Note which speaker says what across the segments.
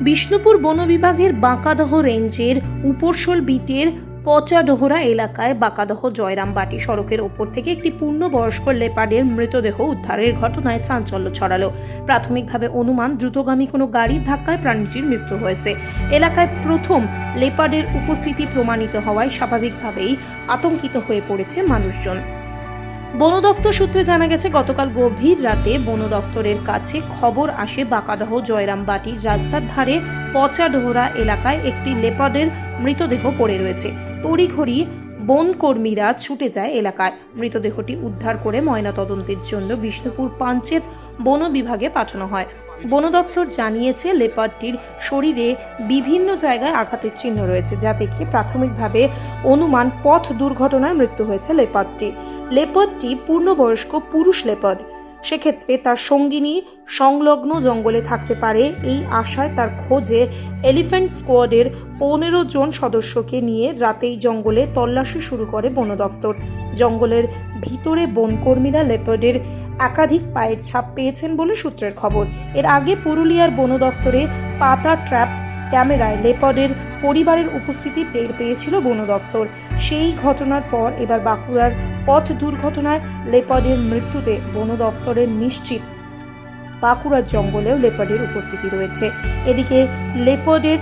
Speaker 1: বিষ্ণুপুর বন বিভাগের বাঁকাদহ রেঞ্জের উপরশোল বিটের পচাডোহরা এলাকায় বাঁকাদহ জয়রামবাটি সড়কের ওপর থেকে একটি পূর্ণবয়স্ক লেপার্ডের মৃতদেহ উদ্ধারের ঘটনায় চাঞ্চল্য ছড়ালো। প্রাথমিকভাবে অনুমান, দ্রুতগামী কোনো গাড়ির ধাক্কায় প্রাণীটির মৃত্যু হয়েছে। এলাকায় প্রথম লেপার্ডের উপস্থিতি প্রমাণিত হওয়ায় স্বাভাবিকভাবেই আতঙ্কিত হয়ে পড়েছে মানুষজন। বন দফতর সূত্রে জানা গেছে, গতকাল গভীর রাতে বন দফতরের কাছে খবর আসে বাঁকাদহ জয়রামবাটির রাস্তার ধারে পচাডোহরা এলাকায় একটি লেপার্ডের মৃতদেহ পড়ে রয়েছে। তড়িঘড়ি বন কর্মীরা ছুটে যায় এলাকায়। মৃতদেহটি উদ্ধার করে ময়নাতদন্তের জন্য বিষ্ণুপুর পাঞ্চেত বন বিভাগে পাঠানো হয়। বন দফতর জানিয়েছে লেপার্ডটির শরীরে বিভিন্ন জায়গায় আঘাতের চিহ্ন রয়েছে, যা দেখে প্রাথমিকভাবে অনুমান পথ দুর্ঘটনায় মৃত্যু হয়েছে লেপার্ডটির লেপার্ডটি পূর্ণবয়স্ক পুরুষ লেপার্ড। সেক্ষেত্রে তার সঙ্গিনী সংলগ্ন জঙ্গলে থাকতে পারে। এই আশায় তার খোঁজে এলিফ্যান্ট স্কোয়াডের পনেরো জন সদস্যকে নিয়ে রাতেই জঙ্গলে তল্লাশি শুরু করে বন দফতর জঙ্গলের ভিতরে বনকর্মীরা লেপার্ডের একাধিক পায়ের ছাপ পেয়েছেন বলে সূত্রের খবর। এর আগে পুরুলিয়ার বন দফতরে পাতা ট্র্যাপ ক্যামেরায় লেপডের পরিবারের উপস্থিতি টের পেয়েছিল বন দফতর। সেই ঘটনার পর এবার বাঁকুড়ার পথ দুর্ঘটনায় লেপডের মৃত্যুতে বন দফতরের নিশ্চিত। বাঁকুড়ার জঙ্গলেও লেপডের উপস্থিতি রয়েছে। এদিকে লেপার্ডের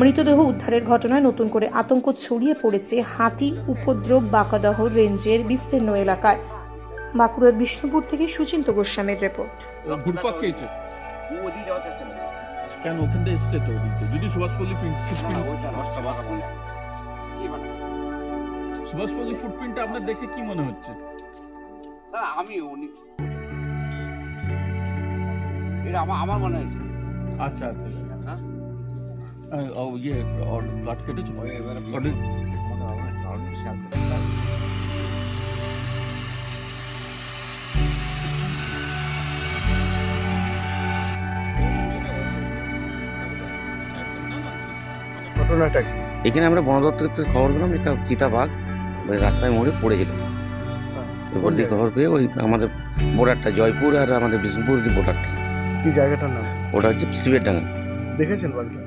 Speaker 1: মৃতদেহ উদ্ধারের ঘটনায় নতুন করে আতঙ্ক ছড়িয়ে পড়েছে হাতি উপদ্রব বাঁকাদহ রেঞ্জের বিস্তীর্ণ এলাকায়। বাঁকুড়ার বিষ্ণুপুর থেকে সুচিন্ত গোস্বামীর রিপোর্ট।
Speaker 2: ঘুরপাক খেয়েছে।
Speaker 3: ও ওদিকে যাওয়া যাচ্ছে। না
Speaker 2: কেন ওখানটা এসছে তো যদি সুভাষপল্লী সুভাষপল্লী ফুটপ্রিন্টটা আপনার দেখে কি মনে হচ্ছে?
Speaker 3: আমি উনি এটা আমার আমার মনে হয়েছে।
Speaker 2: আচ্ছা আচ্ছা।
Speaker 3: হ্যাঁ?
Speaker 2: ইয়ে কাট কেটেছো?
Speaker 3: এবারে
Speaker 4: ঘটনাটা কি?
Speaker 5: এখানে আমরা বন দপ্তর থেকে খবর পেলাম একটা চিতাবাঘ ওই রাস্তায় মোড়ে পড়েছিল এরপর দিয়ে খবর পেয়ে ওই আমাদের বর্ডারটা জয়পুর আর আমাদের বিষ্ণুপুর যে বর্ডারটা।
Speaker 4: কি জায়গাটার নাম?
Speaker 5: ওটা হচ্ছে শিবের ডাঙ্গা
Speaker 4: দেখেছেন বাড়িটা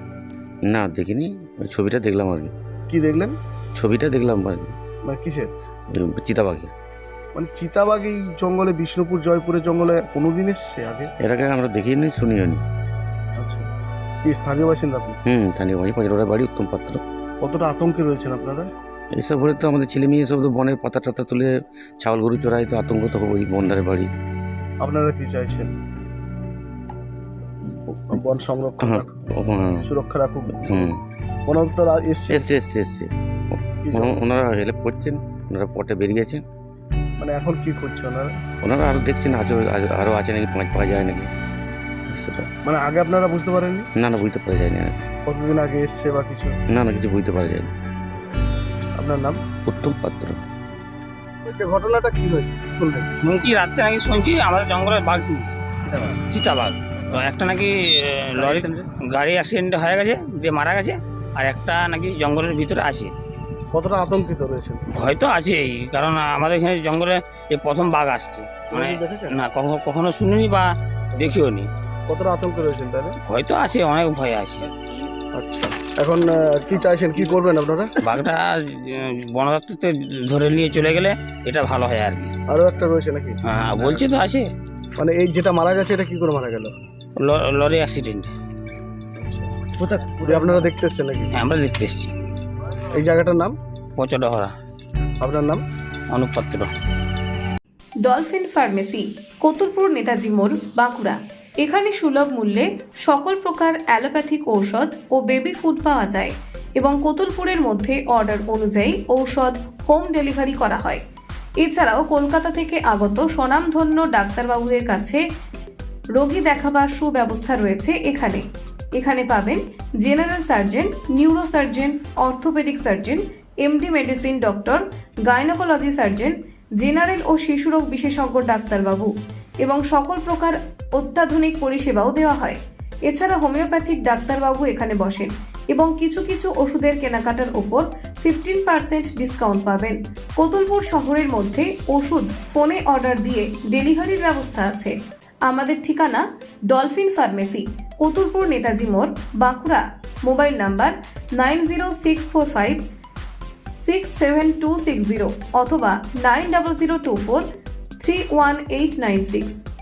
Speaker 5: না দেখিনি। ওই ছবিটা দেখলাম আর কি।
Speaker 4: কি দেখলেন?
Speaker 5: ছবিটা দেখলাম আর কি।
Speaker 4: মানে কিসের?
Speaker 5: চিতাবাঘের
Speaker 4: মানে চিতাবাঘ এই জঙ্গলে বিষ্ণুপুর জয়পুরের জঙ্গলে কোনোদিন এসছে আগে?
Speaker 5: আগে আমরা দেখিনি শুনিও নি
Speaker 4: আচ্ছা। কি স্থানীয় বাসিন্দা আপনি?
Speaker 5: হুম স্থানীয় বাড়ি পাঁচড়া বাড়ি উত্তম পাত্র।
Speaker 4: কতটা আতঙ্কে রয়েছেন আপনারা?
Speaker 5: এইসব হলে তো আমাদের ছেলে মেয়ে সব তো বনে পাতা টাতা তুলে ছাগল গরু চড়াই তো আতঙ্ক তো ওই বন্ধারে বাড়ি।
Speaker 4: আপনারা কি চাইছেন? বন সংরক্ষণ
Speaker 5: হ্যাঁ হ্যাঁ,
Speaker 4: সুরক্ষা
Speaker 5: হুম।
Speaker 4: বন দপ্তর এসছে?
Speaker 5: এসছে এসছে ওনারা হেল্প করছেন ওনারা পটে বেরিয়েছেন
Speaker 4: মানে এখন কি করছে ওনারা?
Speaker 5: ওনারা আরও দেখছেন আজও আজ- আরও আছে নাকি পাঁচ পাওয়া যায় নাকি? সেটা।
Speaker 4: মানে আগে আপনারা বুঝতে পারেননি?
Speaker 5: না না বুঝতে পারা যায় না
Speaker 4: কতদিন আগে এসছে বা কিছু?
Speaker 5: না না কিছু বুঝতে পারা যায় না
Speaker 4: আপনার নাম?
Speaker 5: উত্তম পাত্র।
Speaker 4: ঘটনাটা কি হয়েছে? শুনলেন।
Speaker 6: শুনছি রাত্রে নাকি শুনছি আমাদের জঙ্গলের বাঘ শুনছি চিতাবাঘ। একটা নাকি লরি গাড়ি অ্যাক্সিডেন্ট হয়ে গেছে দিয়ে মারা গেছে আর একটা নাকি জঙ্গলের ভিতরে আছে।
Speaker 4: কতটা আতঙ্কিত রয়েছেন?
Speaker 6: ভয় তো আছেই কারণ আমাদের এখানে জঙ্গলে এই প্রথম বাঘ আসছে। মানে না কখনো কখনো শুনিনি বা দেখিও নি
Speaker 4: কতটা আতঙ্কে রয়েছেন তাহলে?
Speaker 6: ভয় তো আছে অনেক ভয় আছে।
Speaker 4: আচ্ছা। এখন কি চাইছেন? কি করবেন আপনারা?
Speaker 6: বাঘটা বন দপ্তরতে ধরে নিয়ে চলে গেলে এটা ভালো হয় আর কি।
Speaker 4: আরও একটা রয়েছে নাকি?
Speaker 6: হ্যাঁ বলছি তো আছে।
Speaker 4: মানে এই যেটা মারা গেছে এটা কি করে মারা গেল?
Speaker 6: ল- লরি অ্যাক্সিডেন্ট
Speaker 4: যে আপনারা দেখতে এসছেন নাকি?
Speaker 6: হ্যাঁ আমরা দেখতে এসেছি।
Speaker 4: এই জায়গাটার নাম?
Speaker 6: পচডহরা।
Speaker 4: আপনার নাম?
Speaker 6: অনুপাত্র
Speaker 7: ডলফিন ফার্মেসি কতুলপুর নেতাজি মোড় বাঁকুড়া। এখানে সুলভ মূল্যে সকল প্রকার অ্যালোপ্যাথিক ঔষধ ও বেবি ফুড পাওয়া যায় এবং কতুলপুরের মধ্যে অর্ডার অনুযায়ী ঔষধ হোম ডেলিভারি করা হয়। এছাড়াও কলকাতা থেকে আগত স্বনামধন্য ডাক্তারবাবুদের কাছে রোগী দেখাবার সুব্যবস্থা রয়েছে এখানে। এখানে পাবেন general surgeon neuro surgeon orthopedic surgeon, MD medicine doctor, gynaecology surgeon, general ও শিশুরোগ বিশেষজ্ঞ ডাক্তারবাবু। এবং সকল প্রকার অত্যাধুনিক পরিষেবাও দেওয়া হয়। এছাড়া হোমিওপ্যাথিক ডাক্তারবাবু এখানে বসেন এবং কিছু কিছু ওষুধের কেনাকাটার ওপর ফিফটিন পার্সেন্ট ডিসকাউন্ট পাবেন। কতুলপুর শহরের মধ্যে ওষুধ ফোনে অর্ডার দিয়ে ডেলিভারির ব্যবস্থা আছে। আমাদের ঠিকানা ডলফিন ফার্মেসি, কতুলপুর নেতাজি মোড়, Bankura. Mobile number nine zero six four five six seven two six zero অথবা nine double zero two four 31896